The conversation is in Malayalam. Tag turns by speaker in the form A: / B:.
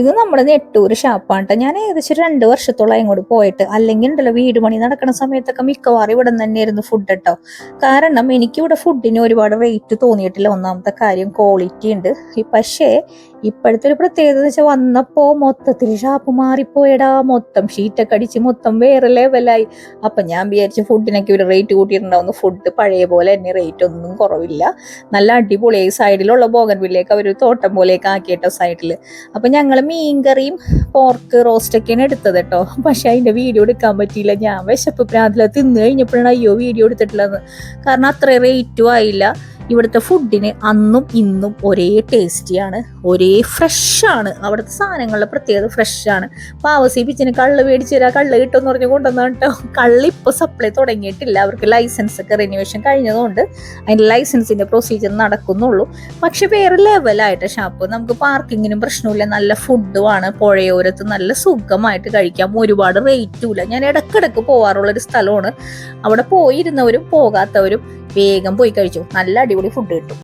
A: ഇത് നമ്മുടെ നെട്ടൂർ ഷാപ്പാണ് ട്ടോ. ഞാൻ ഏകദേശം രണ്ട് വർഷത്തോളം ഇങ്ങോട്ട് പോയിട്ട്. അല്ലെങ്കിൽ ഉണ്ടല്ലോ വീട് പണി നടക്കുന്ന സമയത്തൊക്കെ മിക്കവാറും ഇവിടെ തന്നെയായിരുന്നു ഫുഡ് കേട്ടോ കാരണം എനിക്കിവിടെ ഫുഡിന് ഒരുപാട് റേറ്റ് തോന്നിയിട്ടില്ല. ഒന്നാമത്തെ കാര്യം ക്വാളിറ്റി ഉണ്ട്. പക്ഷേ ഇപ്പോഴത്തെ ഒരു പ്രത്യേകത എന്ന് വെച്ചാൽ വന്നപ്പോ മൊത്തത്തിൽ ഷാപ്പ് മാറിപ്പോയടാ. മൊത്തം ഷീറ്റൊക്കെ അടിച്ച് മൊത്തം വേറെ ലെവലായി അപ്പൊ ഞാൻ വിചാരിച്ചു ഫുഡിനൊക്കെ ഒരു റേറ്റ് കൂട്ടിയിട്ടുണ്ടാവുന്നു. ഫുഡ് പഴയ പോലെ തന്നെ റേറ്റ് ഒന്നും കുറവില്ല. നല്ല അടിപൊളിയായി സൈഡിലുള്ള ബോഗൻവില്ലേക്ക് അവർ തോട്ടം പോലെയൊക്കെ ആക്കിയിട്ടോ സൈഡിൽ അപ്പൊ ഞങ്ങൾ മീൻകറിയും പോർക്ക് റോസ്റ്റൊക്കെയാണ് എടുത്തത് കേട്ടോ. പക്ഷേ അതിന്റെ വീഡിയോ എടുക്കാൻ പറ്റിയില്ല. ഞാൻ വിശപ്പ് പ്രാന്തില തിന്ന് കഴിഞ്ഞപ്പോഴാണ് അയ്യോ വീഡിയോ എടുത്തിട്ടുള്ളത്. കാരണം അത്ര റേറ്റും ആയില്ല. ഇവിടുത്തെ ഫുഡിന് അന്നും ഇന്നും ഒരേ ടേസ്റ്റിയാണ് ഒരേ ഫ്രഷാണ് അവിടുത്തെ സാധനങ്ങളുടെ പ്രത്യേകത ഫ്രഷാണ് പാവസി പിച്ചിന് കള്ള് മേടിച്ചു തരാം കള്ള് കിട്ടുമെന്ന് പറഞ്ഞ് കൊണ്ടുവന്നാണ് കേട്ടോ കള്ള് ഇപ്പോൾ സപ്ലൈ തുടങ്ങിയിട്ടില്ല. അവർക്ക് ലൈസൻസ് ഒക്കെ റിന്യൂവേഷൻ കഴിഞ്ഞതുകൊണ്ട് അതിന്റെ ലൈസൻസിന്റെ പ്രൊസീജിയർ നടക്കുന്നുള്ളൂ. പക്ഷെ വേറെ ലെവലായിട്ട് ഷാപ്പ് നമുക്ക് പാർക്കിങ്ങിനും പ്രശ്നമില്ല നല്ല ഫുഡുമാണ് പുഴയോരത്ത് നല്ല സുഖമായിട്ട് കഴിക്കാം. ഒരുപാട് റേറ്റും ഇല്ല. ഞാൻ ഇടക്കിടക്ക് പോകാറുള്ളൊരു സ്ഥലമാണ്. അവിടെ പോയിരുന്നവരും പോകാത്തവരും വേഗം പോയി കഴിച്ചു. നല്ല അടിപൊളി ഫുഡ് കിട്ടും.